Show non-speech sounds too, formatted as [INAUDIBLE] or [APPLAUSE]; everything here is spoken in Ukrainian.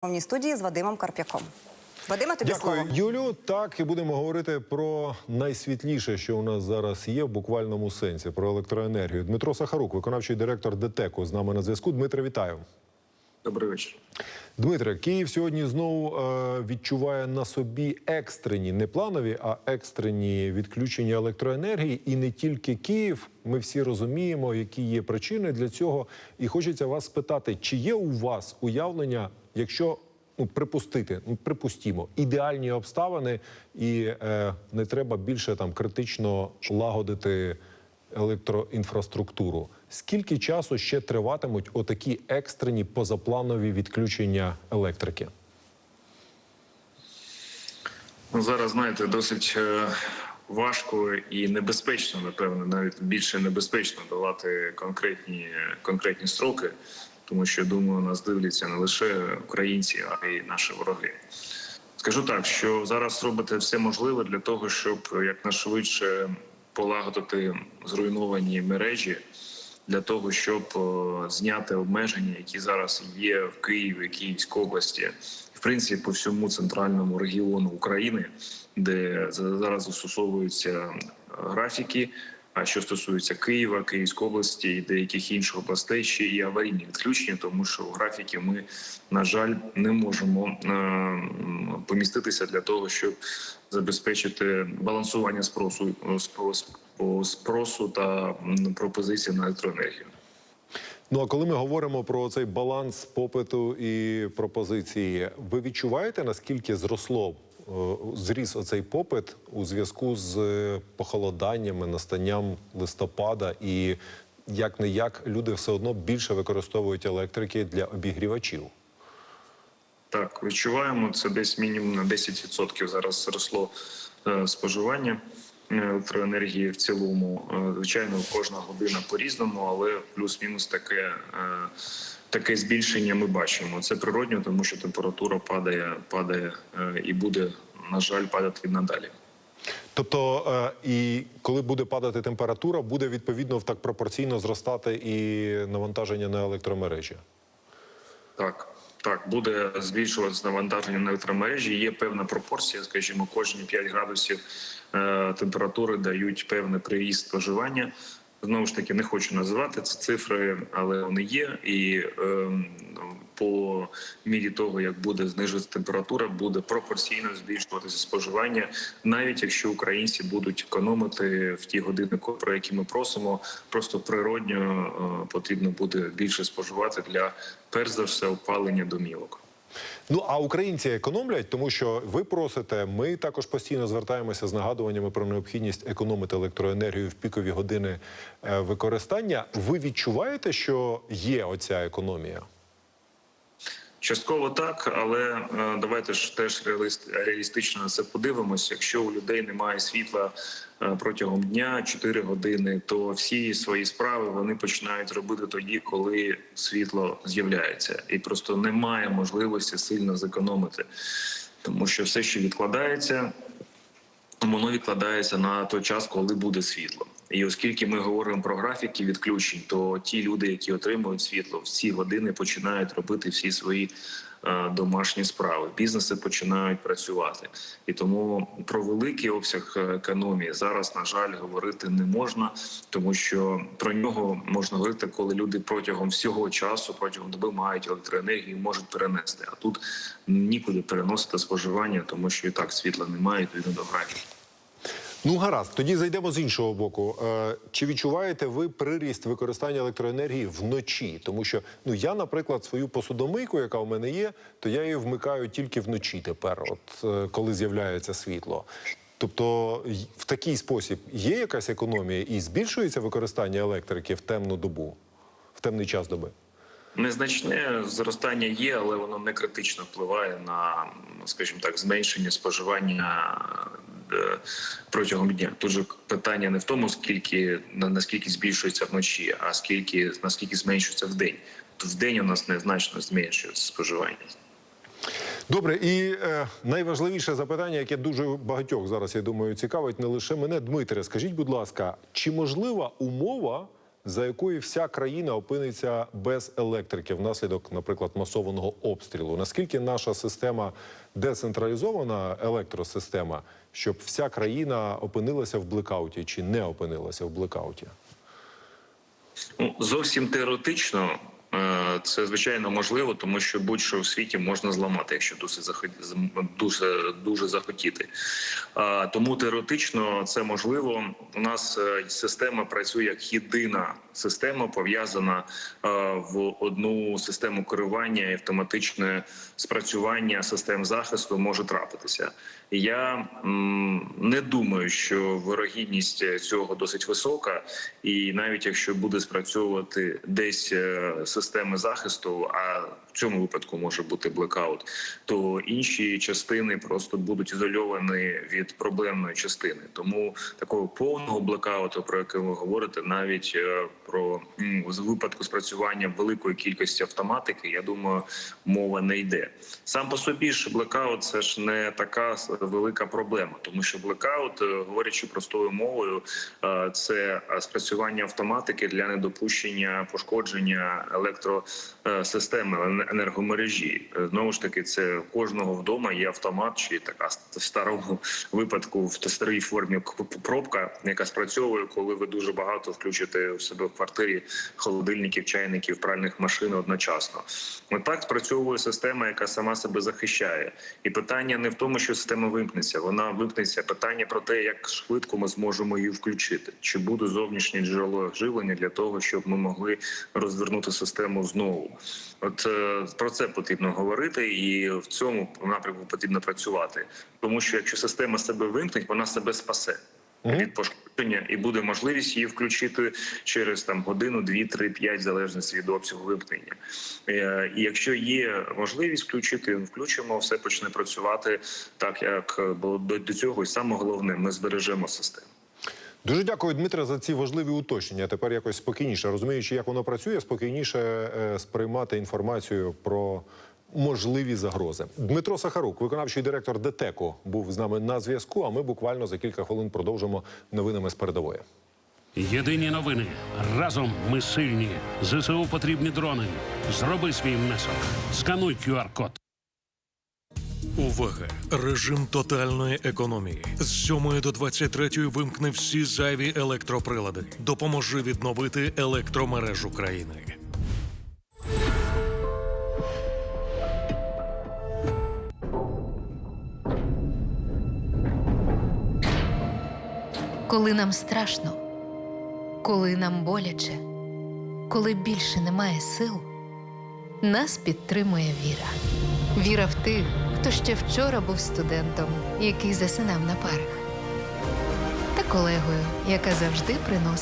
повній студії з Вадимом Карп'яком. Вадима, тобі Дякую, слово. Юлю. Так і будемо говорити про найсвітліше, що у нас зараз є в буквальному сенсі про електроенергію. Дмитро Сахарук, виконавчий директор ДТЕКу, з нами на зв'язку. Дмитре, вітаю. Добрий вечір. Дмитре, Київ сьогодні знову е, відчуває на собі екстрені, не планові, а екстрені відключення електроенергії. І не тільки Київ. Ми всі розуміємо, які є причини для цього. І хочеться вас спитати, чи є у вас уявлення, якщо ну, припустити, ну припустімо, ідеальні обставини, і е, не треба більше там критично лагодити електроінфраструктуру. Скільки часу ще триватимуть отакі екстрені позапланові відключення електрики? Ну, зараз знаєте, досить е, важко і небезпечно, напевно, навіть більше небезпечно давати конкретні, конкретні строки, тому що думаю, нас дивляться не лише українці, а й наші вороги. Скажу так, що зараз робите все можливе для того, щоб якнайшвидше полагодити зруйновані мережі, для того, щоб е, зняти обмеження, які зараз є в Києві, Київській області, в принципі, по всьому центральному регіону України, де за- зараз застосовуються е, графіки. А що стосується Києва, Київської області і деяких інших областей, ще і аварійні відключення, тому що у графіки ми, на жаль, не можемо е, поміститися для того, щоб забезпечити балансування спросу е, спро- спро- спросу та пропозиції на електроенергію. Ну а коли ми говоримо про цей баланс попиту і пропозиції, ви відчуваєте наскільки зросло е, зріс оцей попит у зв'язку з е, похолоданнями, настанням листопада, і як не як люди все одно більше використовують електрики для обігрівачів? Так, відчуваємо це десь мінімум на 10% зараз зросло е, споживання е, електроенергії в цілому. Е, Звичайно, кожна година по-різному, але плюс-мінус таке, таке збільшення ми бачимо. Це природньо, тому що температура падає, падає і буде, на жаль, падати надалі. Тобто, і коли буде падати температура, буде відповідно так пропорційно зростати і навантаження на електромережі. Так, так, буде збільшуватися навантаження на електромережі. Є певна пропорція, скажімо, кожні 5 градусів е, температури дають певний приїзд споживання. Знову ж таки, не хочу називати ці цифри, але вони є. І е, по мірі того, як буде знижуватися температура, буде пропорційно збільшуватися споживання, навіть якщо українці будуть економити в ті години, про які ми просимо, просто природньо е, потрібно буде більше споживати для перш за все опалення домівок. Ну а українці економлять, тому що ви просите. Ми також постійно звертаємося з нагадуваннями про необхідність економити електроенергію в пікові години е, використання. Ви відчуваєте, що є оця економія? Частково так, але е, давайте ж теж реаліст, реалістично на це подивимося. Якщо у людей немає світла е, протягом дня 4 години, то всі свої справи вони починають робити тоді, коли світло з'являється, і просто немає можливості сильно зекономити, тому що все, що відкладається, воно відкладається на той час, коли буде світло. І оскільки ми говоримо про графіки відключень, то ті люди, які отримують світло, в ці години починають робити всі свої е, домашні справи. Бізнеси починають працювати, і тому про великий обсяг е, економії зараз, на жаль, говорити не можна, тому що про нього можна говорити, коли люди протягом всього часу, протягом доби мають електроенергію, можуть перенести. А тут нікуди переносити споживання, тому що і так світла немає відповідно до графіку. Ну гаразд, тоді зайдемо з іншого боку. Е, чи відчуваєте ви приріст використання електроенергії вночі? Тому що ну я, наприклад, свою посудомийку, яка у мене є, то я її вмикаю тільки вночі тепер, от е, коли з'являється світло. Тобто, в такий спосіб є якась економія і збільшується використання електрики в темну добу, в темний час доби. Незначне зростання є, але воно не критично впливає на, скажімо так, зменшення споживання протягом дня. Тут же питання не в тому, скільки наскільки збільшується вночі, а скільки наскільки зменшується в день. В день у нас незначно зменшується споживання. Добре, і е, найважливіше запитання, яке дуже багатьох зараз, я думаю, цікавить не лише мене. Дмитре, скажіть, будь ласка, чи можлива умова за якої вся країна опиниться без електрики внаслідок, наприклад, масованого обстрілу. Наскільки наша система децентралізована електросистема, щоб вся країна опинилася в блекауті чи не опинилася в блекауті? Ну, зовсім теоретично це звичайно можливо, тому що будь-що в світі можна зламати, якщо дуже захот- дуже, дуже захотіти. Тому теоретично це можливо. У нас е, система працює як єдина система, пов'язана е, в одну систему керування і автоматичне спрацювання систем захисту може трапитися. Я не думаю, що вирогідність цього досить висока, і навіть якщо буде спрацьовувати десь е, системи захисту, а цьому випадку може бути блекаут, то інші частини просто будуть ізольовані від проблемної частини. Тому такого повного блекауту, про який ви говорите, навіть е, про з випадку спрацювання великої кількості автоматики, я думаю, мова не йде. Сам по собі ж блекаут це ж не така велика проблема, тому що блекаут, е, говорячи простою мовою, е, це спрацювання автоматики для недопущення пошкодження електросистеми енергомережі. Е, Знову ж таки, це кожного вдома є автомат, чи така в старому [LAUGHS] випадку в старій формі пробка, яка спрацьовує, коли ви дуже багато включите у себе в квартирі холодильників, чайників, пральних машин одночасно. Отак спрацьовує система, яка сама себе захищає. І питання не в тому, що система вимкнеться. Вона вимкнеться. Питання про те, як швидко ми зможемо її включити. Чи буде зовнішнє джерело живлення для того, щоб ми могли розвернути систему знову. От е, про це потрібно говорити, і в цьому напрямку потрібно працювати. Тому що якщо система себе вимкнеть, вона себе спасе. Від пошкодження і буде можливість її включити через там годину, дві, три, п'ять, залежності від обсягу вимкнення. Е, І якщо є можливість включити, включимо, все почне працювати так, як було до до цього. І саме головне, ми збережемо систему. Дуже дякую, Дмитре, за ці важливі уточнення. Тепер якось спокійніше, розуміючи, як воно працює, спокійніше е, сприймати інформацію про можливі загрози. Дмитро Сахарук, виконавчий директор ДТЕКу, був з нами на зв'язку. А ми буквально за кілька хвилин продовжимо новинами з передової. Єдині новини. Разом ми сильні. ЗСУ потрібні дрони. Зроби свій внесок. Скануй QR-код. Увага! Режим тотальної економії. З 7 до 23 вимкни всі зайві електроприлади. Допоможи відновити електромережу країни. Коли нам страшно, коли нам боляче, коли більше немає сил, нас підтримує віра. Віра в тих, хто ще вчора був студентом, який засинав на парах, та колегою, яка завжди приносила.